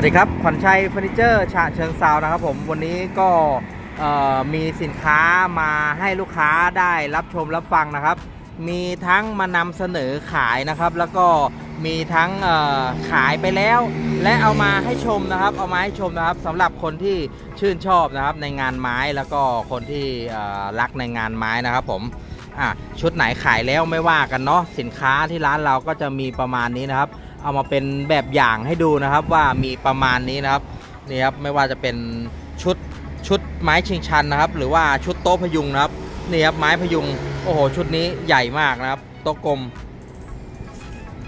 วัสดีครับขวัญชัยเฟอร์นิเจอร์ฉะเชิงเซานะครับผมวันนี้ก็มีสินค้ามาให้ลูกค้าได้รับชมรับฟังนะครับ มีทั้งมานำเสนอขายนะครับ แล้วก็มีทั้งขายไปแล้ว และเอามาให้ชมนะครับ เอามาให้ชมนะครับสำหรับคนที่ชื่นชอบนะครับในงานไม้แล้วก็คนที่รักในงานไม้นะครับผมชุดไหนขายแล้วไม่ว่ากันเนาะสินค้าที่ร้านเราก็จะมีประมาณนี้นะครับ เอามาเป็นแบบอย่างให้ดูนะครับว่ามีประมาณนี้นะครับนี่ครับไม่ว่าจะเป็นชุดชุดไม้ชิงชันนะครับ หรือว่าชุดโต๊ะพยุงนะครับนี่ครับไม้พยุงโอ้โหชุดนี้ใหญ่มากนะครับโต๊ะกลม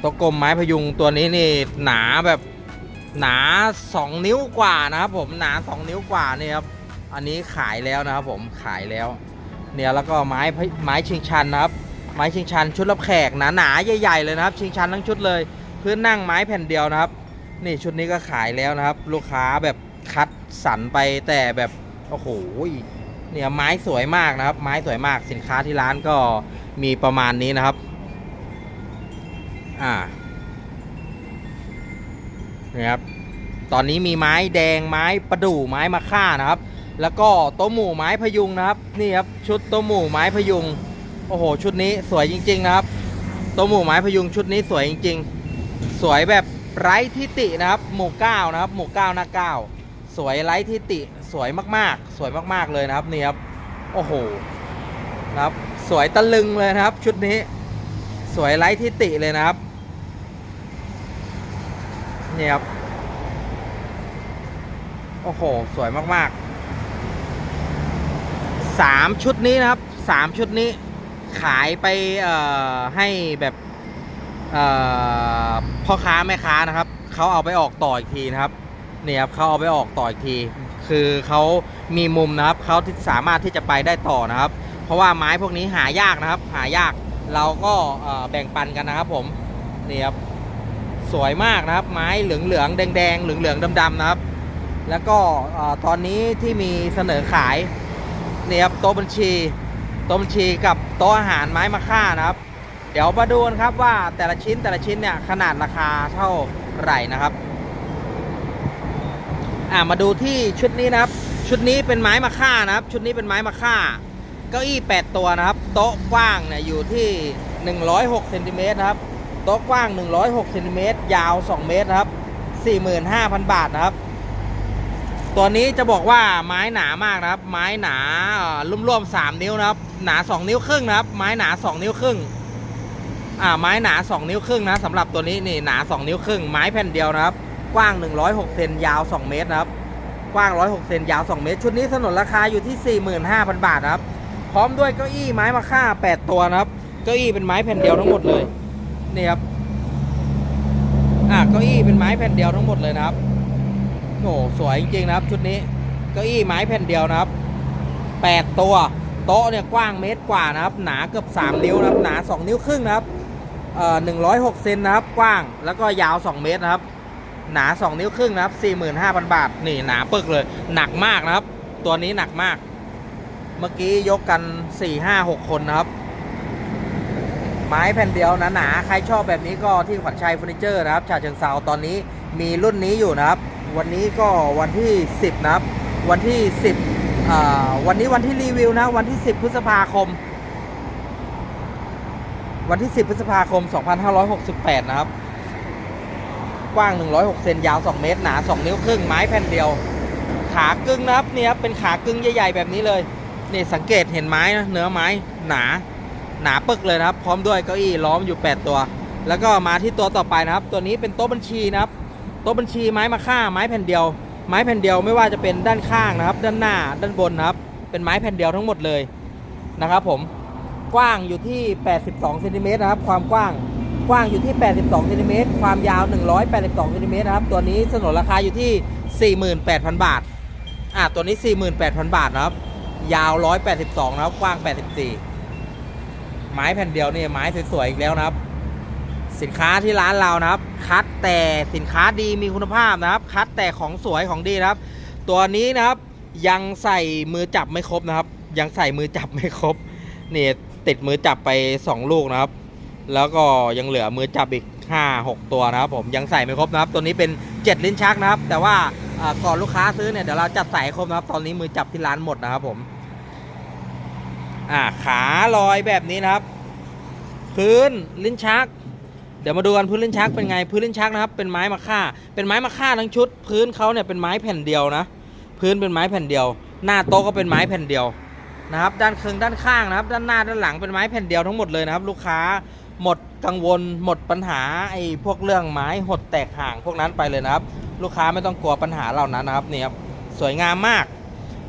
โต๊ะกลมไม้พยุงตัวนี้นี่หนาแบบหนา 2 นิ้วกว่านะครับผมหนา 2 นิ้วกว่านี่ครับอันนี้ขายแล้วนะครับผมขายแล้วเนี่ยแล้วก็ไม้ไม้ชิงชันนะครับไม้ชิงชันชุดรับแขกหนาๆใหญ่ๆเลยนะครับ ชิงชันทั้งชุดเลย พื้นนั่งไม้แผ่นเดียวนะครับ นี่ชุดนี้ก็ขายแล้วนะครับ ลูกค้าแบบคัดสรรไปแต่แบบโอ้โหเนี่ยไม้สวยมากนะครับ ไม้สวยมากสินค้าที่ร้านก็มีประมาณนี้นะครับ อ่านี่ครับตอนนี้มีไม้แดงไม้ประดู่ไม้มะค่านะครับ แล้วก็โต๊ะหมู่ไม้พยุงนะครับนี่ครับชุดโต๊ะหมู่ไม้พยุงโอ้โหชุดนี้สวยจริง ๆ นะครับโต๊ะหมู่ไม้พยุงชุดนี้สวยจริง ๆ สวยแบบไร้ทิตินะครับหมู่เก้านะครับหมู่เก้าหน้าเก้าสวยไร้ทิติสวยมากๆ สวยมากๆเลยนะครับนี่ครับโอ้โหนะครับสวยตะลึงเลยนะครับ ชุดนี้ สวยไร้ทิติเลยนะครับนี่ครับโอ้โห สวยมากๆสามชุดนี้นะครับสามชุดนี้ขายไปให้แบบ พ่อค้าแม่ค้านะครับเขาเอาไปออกต่ออีกทีนะครับเนี่ยครับเขาเอาไปออกต่ออีกที คือเขามีมุมนะครับเขาที่สามารถที่จะไปได้ต่อนะครับ เพราะว่าไม้พวกนี้หายากนะครับ หายากเราก็แบ่งปันกันนะครับ ผมนี่ครับสวยมากนะครับ ไม้เหลืองเหลืองแดงแดงๆเหลืองเหลืองดำดำๆนะครับ แล้วก็ตอนนี้ที่มีเสนอขายเนี่ยครับโต๊ะบัญชีโต๊ะบัญชีกับโต๊ะอาหารไม้มะค่านะครับ เดี๋ยวมาดูกันครับว่าแต่ละชิ้นแต่ละชิ้นเนี่ยขนาดราคาเท่าไหร่นะครับ อ่ามาดูที่ชุดนี้นะครับ ชุดนี้เป็นไม้มะค่านะครับ ชุดนี้เป็นไม้มะค่า เก้าอี้ 8 ตัวนะครับ โต๊ะกว้างเนี่ยอยู่ที่ 106เซนติเมตรนะครับ โต๊ะกว้าง 106เซนติเมตรยาว 2 เมตรนะครับ 45,000 บาทนะครับ ตัวนี้จะบอกว่าไม้หนามากนะครับ ไม้หนาร่วมๆ3นิ้วนะครับ หนา 2 นิ้วครึ่งนะครับ ไม้หนา 2 นิ้วครึ่ง อ่าไม้หนา 2 นิ้วครึ่งนะสำหรับตัวนี้นี่หนา 2 นิ้วครึ่ง ไม้แผ่นเดียวนะครับ กว้าง 106เซนยาว 2 เมตรนะครับ กว้าง 106เซนยาว 2 เมตร ชุดนี้สนนราคาอยู่ที่ 45,000 บาทนะครับ พร้อมด้วยเก้าอี้ไม้มาค่า 8 ตัวนะครับ เก้าอี้เป็นไม้แผ่นเดียวทั้งหมดเลย นี่ครับ อ่าเก้าอี้เป็นไม้แผ่นเดียวทั้งหมดเลยนะครับโอ้โหสวยจริงๆนะครับ ชุดนี้ เก้าอี้ไม้แผ่นเดียวนะครับ 8 ตัว โต๊ะเนี่ยกว้างเมตรกว่านะครับ หนาเกือบ 3 นิ้วนะครับ หนา 2 นิ้วครึ่งนะครับ เอ่อ106เซนนะครับ กว้างแล้วก็ยาว 2 เมตรนะครับ หนา 2 นิ้วครึ่งนะครับ 45,000 บาท นี่หนาปึกเลย หนักมากนะครับ ตัวนี้หนักมาก เมื่อกี้ยกกัน 4 5 6 คนนะครับ ไม้แผ่นเดียวหนาๆใครชอบแบบนี้ก็ที่ขวัญชัยเฟอร์นิเจอร์นะครับ ชาเชิงเซาตอนนี้มีรุ่นนี้อยู่นะครับ วันนี้ก็วันที่ 10 นะครับ วันที่ 10วันนี้วันที่รีวิวนะ วันที่ 10 พฤษภาคม วันที่ 10 พฤษภาคม 2568 นะครับ กว้าง 106 เซนยาว 2 เมตร หนา 2 นิ้วครึ่ง ไม้แผ่นเดียว ขากึ่งนะครับเนี่ยครับเป็นขากึ่งใหญ่ๆ แบบนี้เลย นี่สังเกตเห็นไม้นะเนื้อไม้หนา หนาปึกเลยนะครับ พร้อมด้วยเก้าอี้ล้อมอยู่ 8 ตัว แล้วก็มาที่ตัวต่อไปนะครับ ตัวนี้เป็นโต๊ะบัญชีนะครับ โต๊ะบัญชีไม้มาค่า ไม้แผ่นเดียว ไม้แผ่นเดียวไม่ว่าจะเป็นด้านข้างนะครับ ด้านหน้า ด้านบนนะครับ เป็นไม้แผ่นเดียวทั้งหมดเลยนะครับผม กว้างอยู่ที่ 82เซนติเมตรนะครับ ความกว้างกว้างอยู่ที่ 82เซนติเมตรความยาว 182เซนติเมตรนะครับ ตัวนี้สนนราคาอยู่ที่ 48,000 บาท อ่า ตัวนี้ 48,000 บาทนะครับ ยาว 182 นะครับ กว้าง 84 ไม้แผ่นเดียวนี่ไม้สวยๆ อีกแล้วนะครับ สินค้าที่ร้านเรานะครับ คัดแต่สินค้าดีมีคุณภาพนะครับ คัดแต่ของสวยของดีนะครับ ตัวนี้นะครับยังใส่มือจับไม่ครบนะครับ ยังใส่มือจับไม่ครบ นี่ ติดมือจับไป 2 ลูกนะครับ แล้วก็ยังเหลือมือจับอีกห้าหกตัวนะครับผมยังใส่ไม่ครบนะครับ ตัวนี้เป็นเจ็ดลิ้นชักนะครับ แต่ว่าก่อนลูกค้าซื้อเนี่ยเดี๋ยวเราจัดใส่ครบนะครับ ตอนนี้มือจับที่ร้านหมดนะครับผมอ่าขาลอยแบบนี้นะครับ พื้นลิ้นชัก เดี๋ยวมาดูกันพื้นลิ้นชักเป็นไง พื้นลิ้นชักนะครับ เป็นไม้มะค่า เป็นไม้มะค่าทั้งชุด พื้นเขาเนี่ยเป็นไม้แผ่นเดียวนะ พื้นเป็นไม้แผ่นเดียว หน้าโต๊ะก็เป็นไม้แผ่นเดียว นะครับด้านเคืองด้านข้างนะครับ ด้านหน้าด้านหลังเป็นไม้แผ่นเดียวทั้งหมดเลยนะครับ ลูกค้าหมดกังวลหมดปัญหาไอ้พวกเรื่องไม้หดแตกห่างพวกนั้นไปเลยนะครับ ลูกค้าไม่ต้องกลัวปัญหาเหล่านั้นนะครับนี่ครับสวยงามมาก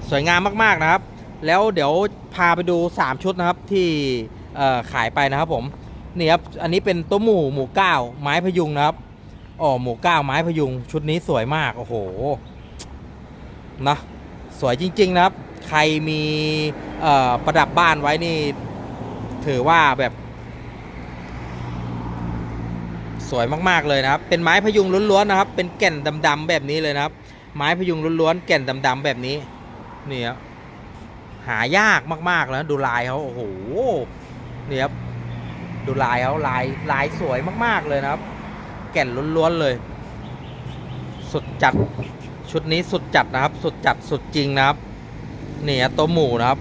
สวยงามมากๆนะครับ แล้วเดี๋ยวพาไปดู 3 ชุดนะครับที่ขายไปนะครับผมนี่ครับอันนี้เป็นตัวหมูหมูเก้าไม้พยุงนะครับอ๋อหมูเก้าไม้พยุง ชุดนี้สวยมากโอ้โหนะสวยจริง ๆ นะครับ ใครมีประดับบ้านไว้นี่ ถือว่าแบบ สวยมากๆเลยนะครับ เป็นไม้พยุงล้วนๆนะครับ เป็นแก่นดำๆแบบนี้เลยนะครับ ไม้พยุงล้วนๆแก่นดำๆแบบนี้นี่ครับหายากมากๆแล้วดูลายเขาโอ้โหนี่ครับดูลายเขาลายลายสวยมาก ๆ เลยนะครับ แก่นล้วนๆเลย สุดจัดชุดนี้สุดจัดนะครับ สุดจัดสุดจริงนะครับ นี่ครับตัวหมูนะครับ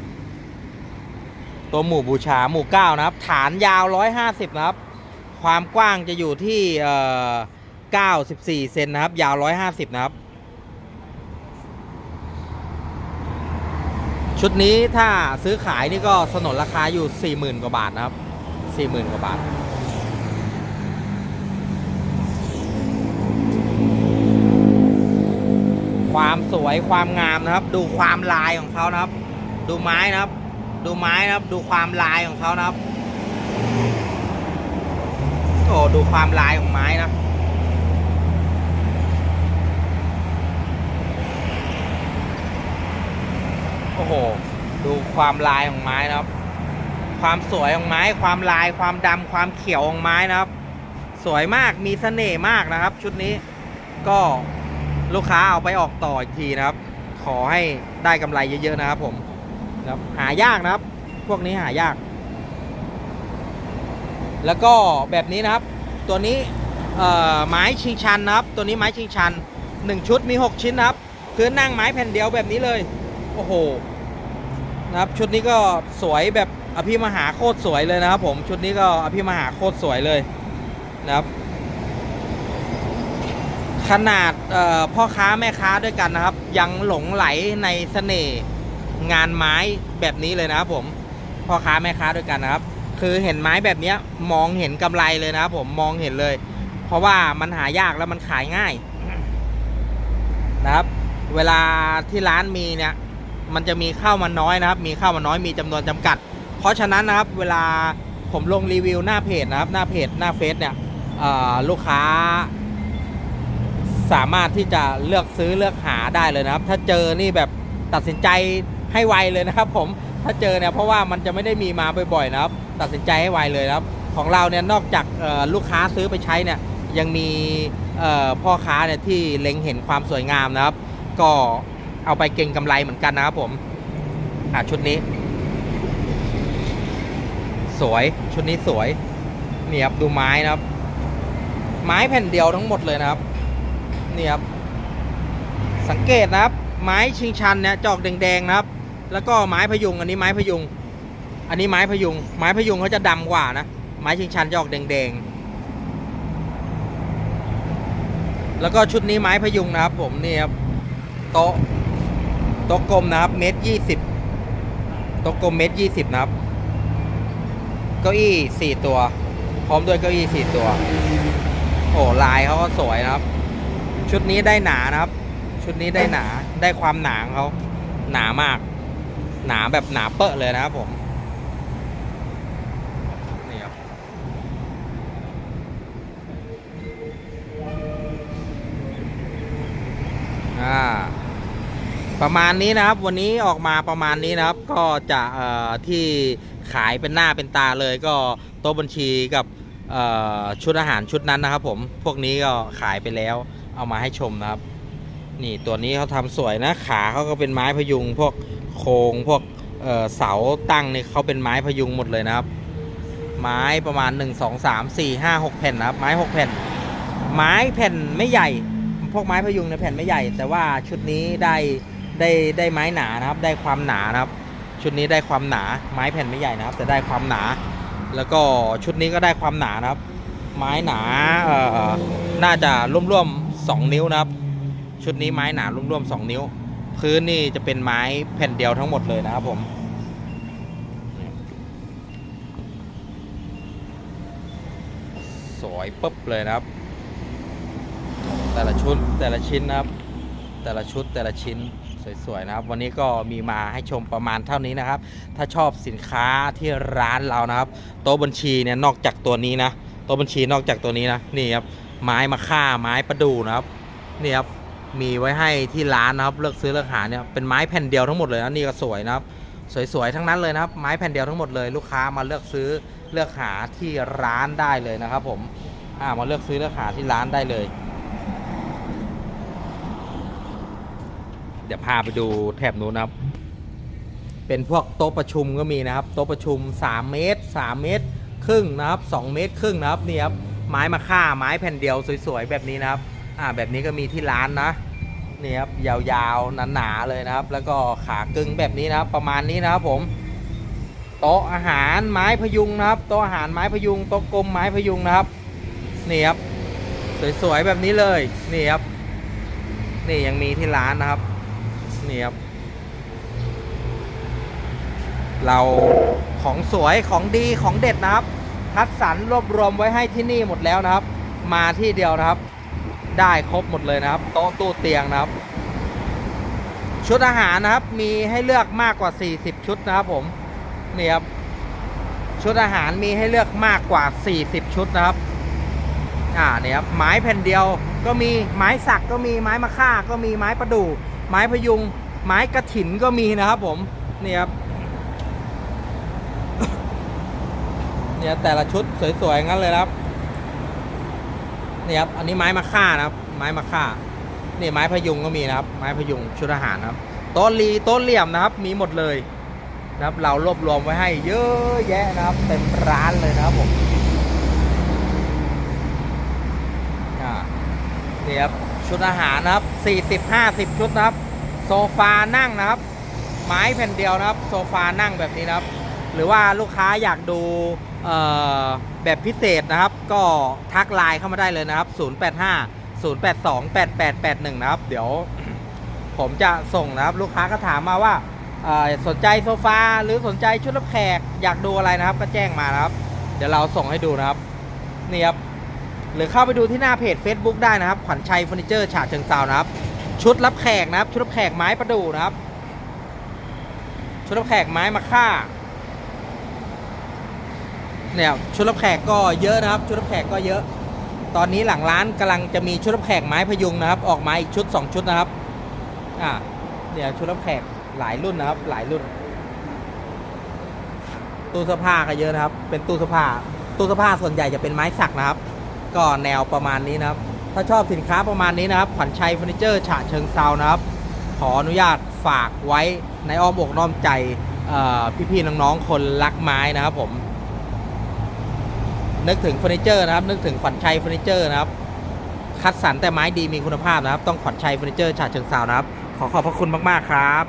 ตัวหมูบูชาหมูเก้านะครับ ฐานยาว150นะครับ ความกว้างจะอยู่ที่เอ่อ94เซนนะครับ ยาว150นะครับ ชุดนี้ถ้าซื้อขายนี่ก็สนนราคาอยู่40,000กว่าบาทนะครับ40,000กว่าบาท ความสวยความงามนะครับ ดูความลายของเขานะครับ ดูไม้นะครับ ดูไม้นะครับ ดูความลายของเขานะครับโอ้ดูความลายของไม้นะโอ้โหดูความลายของไม้นะครับ ความสวยของไม้ ความลายความดำความเขียวของไม้นะครับ สวยมากมีเสน่ห์มากนะครับ ชุดนี้ก็ ลูกค้าเอาไปออกต่ออีกทีนะครับ ขอให้ได้กำไรเยอะๆนะครับ ผมนะครับหายากนะครับ พวกนี้หายาก แล้วก็แบบนี้นะครับ ตัวนี้ไม้ชิงชันนะครับ ตัวนี้ไม้ชิงชัน 1 ชุดมี 6 ชิ้นนะครับพื้นนั่งไม้แผ่นเดียวแบบนี้เลย โอ้โหนะครับชุดนี้ก็สวยแบบอภิมหาโคตรสวยเลยนะครับ ผมชุดนี้ก็อภิมหาโคตรสวยเลยนะครับ ขนาดพ่อค้าแม่ค้าด้วยกันนะครับ ยังหลงไหลในเสน่ห์งานไม้แบบนี้เลยนะครับผมพ่อค้าแม่ค้าด้วยกันนะครับ คือเห็นไม้แบบนี้มองเห็นกำไรเลยนะครับผมมองเห็นเลย เพราะว่ามันหายากแล้วมันขายง่ายนะครับ เวลาที่ร้านมีเนี่ยมันจะมีเข้ามาน้อยนะครับ มีเข้ามาน้อยมีจำนวนจำกัด เพราะฉะนั้นนะครับ เวลาผมลงรีวิวหน้าเพจนะครับ หน้าเพจหน้าเฟซเนี่ยลูกค้า สามารถที่จะเลือกซื้อเลือกหาได้เลยนะครับ ถ้าเจอนี่แบบตัดสินใจให้ไวเลยนะครับ ผมถ้าเจอเนี่ยเพราะว่ามันจะไม่ได้มีมาบ่อยๆนะครับ ตัดสินใจให้ไวเลยนะครับ ของเราเนี่ยนอกจากลูกค้าซื้อไปใช้เนี่ยยังมีพ่อค้าเนี่ยที่เล็งเห็นความสวยงามนะครับ ก็เอาไปเก็งกำไรเหมือนกันนะครับผมอะชุดนี้ สวยชุดนี้สวยนี่ครับดูไม้นะครับ ไม้แผ่นเดียวทั้งหมดเลยนะครับ นี่ครับ สังเกตนะครับ ไม้ชิงชันเนี่ยจอกแดงๆนะครับ แล้วก็ไม้พยุงอันนี้ไม้พยุง อันนี้ไม้พยุง ไม้พยุงเขาจะดำกว่านะ ไม้ชิงชันจะออกแดงๆ แล้วก็ชุดนี้ไม้พยุงนะครับ ผมนี่ครับโต๊ะโต๊ะกลมนะครับเมตรยี่สิบโต๊ะกลมเมตรยี่สิบนะครับเก้าอี้สี่ตัว พร้อมด้วยเก้าอี้สี่ตัว โอ้ลายเขาก็สวยนะครับ ชุดนี้ได้หนานะครับ ชุดนี้ได้หนาได้ความหนาของเขาหนามาก หนาแบบหนาเปอะเลยนะครับผมนี่ครับอ่าประมาณนี้นะครับ วันนี้ออกมาประมาณนี้นะครับ ก็จะเอ่อที่ขายเป็นหน้าเป็นตาเลยก็โต๊ะบัญชีกับ ชุดอาหารชุดนั้นนะครับ ผมพวกนี้ก็ขายไปแล้ว เอามาให้ชมนะครับ นี่ตัวนี้เขาทำสวยนะขาเขาก็เป็นไม้พยุง พวกโครงพวกเเสาตั้งนี่เขาเป็นไม้พยุงหมดเลยนะครับ ไม้ประมาณ 1 2 3 4 5 6 แผ่นนะครับ ไม้6แผ่น ไม้แผ่นไม่ใหญ่ พวกไม้พยุงในยแผ่นไม่ใหญ่ แต่ว่าชุดนี้ได้ได้ได้ไม้หนานะครับ ได้ความหนานะครับ ชุดนี้ได้ความหนาไม้แผ่นไม่ใหญ่นะครับ แต่ได้ความหนา แล้วก็ชุดนี้ก็ได้ความหนานะครับ ไม้หนาเอ่อน่าจะร่วมๆ2นิ้วนะครับ ชุดนี้ไม้หนาร่วมๆ2นิ้ว พื้นนี่จะเป็นไม้แผ่นเดียวทั้งหมดเลยนะครับผมสวยปุ๊บเลยนะครับ แต่ละชุดแต่ละชิ้นนะครับ แต่ละชุดแต่ละชิ้น สวยๆนะครับ วันนี้ก็มีมาให้ชมประมาณเท่านี้นะครับ ถ้าชอบสินค้าที่ร้านเรานะครับ โต๊ะบัญชีเนี่ยนอกจากตัวนี้นะโต๊ะบัญชีนอกจากตัวนี้นะนี่ครับไม้มะค่าไม้ประดู่นะครับนี่ครับมีไว้ให้ที่ร้านนะครับเลือกซื้อเลือกหาเนี่ยเป็นไม้แผ่นเดียวทั้งหมดเลยนะนี่ก็สวยนะครับ สวยๆทั้งนั้นเลยนะครับ ไม้แผ่นเดียวทั้งหมดเลย ลูกค้ามาเลือกซื้อเลือกหาที่ร้านได้เลยนะครับ ผมอ่ามาเลือกซื้อเลือกหาที่ร้านได้เลย เดี๋ยวพาไปดูแถบนู้นนะครับ เป็นพวกโต๊ะประชุมก็มีนะครับ โต๊ะประชุม 3 เมตร 3 เมตร ครึ่งนะครับ2เมตร ครึ่งนะครับนี่ครับไม้มาค่าไม้แผ่นเดียวสวยๆแบบนี้นะครับอ่าแบบนี้ก็มีที่ร้านนะนี่ครับยาวๆหนาๆเลยนะครับ แล้วก็ขากึ่งแบบนี้นะครับ ประมาณนี้นะครับผมโต๊ะอาหารไม้พยุงนะครับโต๊ะอาหารไม้พยุงโต๊ะกลมไม้พยุงนะครับนี่ครับสวยๆแบบนี้เลยนี่ครับนี่ยังมีที่ร้านนะครับ นี่ครับ เราของสวยของดีของเด็ดนะครับ คัดสรรรวบรวมไว้ให้ที่นี่หมดแล้วนะครับ มาที่เดียวนะครับ ได้ครบหมดเลยนะครับ โต๊ะตู้เตียงนะครับ ชุดอาหารนะครับ มีให้เลือกมากกว่า 40 ชุดนะครับผมนี่ครับชุดอาหารมีให้เลือกมากกว่า 40 ชุดนะครับ อ่าเนี่ยครับไม้แผ่นเดียวก็มีไม้สักก็มีไม้มะค่าก็มีไม้ประดู่ไม้พยุง ไม้กระถินก็มีนะครับผมนี่ครับเนี่ยแต่ละชุดสวยๆงั้นเลยครับนี่ครับอันนี้ไม้มะค่านะครับ ไม้มะค่านี่ไม้พยุงก็มีนะครับ ไม้พยุงชุดอาหารนะครับโต๊ะลีโต๊ะเหลี่ยมนะครับ มีหมดเลยนะครับ เรารวบรวมไว้ให้เยอะแยะนะครับ เต็มร้านเลยนะครับผมนี่ครับชุดอาหารนะครับ 40 50 ชุดนะครับ โซฟานั่งนะครับ ไม้แผ่นเดียวนะครับ โซฟานั่งแบบนี้นะครับ หรือว่าลูกค้าอยากดูแบบพิเศษนะครับ ก็ทักไลน์เข้ามาได้เลยนะครับ 085 082 8881 นะครับ เดี๋ยวผมจะส่งนะครับ ลูกค้าก็ถามมาว่าสนใจโซฟาหรือสนใจชุดรับแขกอยากดูอะไรนะครับ ก็แจ้งมานะครับ เดี๋ยวเราส่งให้ดูนะครับนี่ครับหรือเข้าไปดูที่หน้าเพจ Facebook ได้นะครับ ขวัญชัยเฟอร์นิเจอร์ฉะเชิงเซานะครับ ชุดรับแขกนะครับ ชุดรับแขกไม้ประดู่นะครับ ชุดรับแขกไม้มะค่าเนี่ยชุดรับแขกก็เยอะนะครับ ชุดรับแขกก็เยอะ ตอนนี้หลังร้านกำลังจะมีชุดรับแขกไม้พยุงนะครับ ออกมาอีกชุด 2 ชุดนะครับอ่าเนี่ยชุดรับแขกหลายรุ่นนะครับ หลายรุ่น ตู้เสื้อผ้าก็เยอะนะครับ เป็นตู้เสื้อผ้าตู้เสื้อผ้าส่วนใหญ่จะเป็นไม้สักนะครับ ก็แนวประมาณนี้นะครับ ถ้าชอบสินค้าประมาณนี้นะครับ ขวัญชัยเฟอร์นิเจอร์ฉะเชิงเซานะครับ ขออนุญาตฝากไว้ในอ้อมอกน้อมใจพี่ๆน้องๆคนรักไม้นะครับผม นึกถึงเฟอร์นิเจอร์นะครับ นึกถึงขวัญชัยเฟอร์นิเจอร์นะครับ คัดสรรแต่ไม้ดีมีคุณภาพนะครับ ต้องขวัญชัยเฟอร์นิเจอร์ฉะเชิงเซานะครับ ขอขอบพระคุณมากๆครับ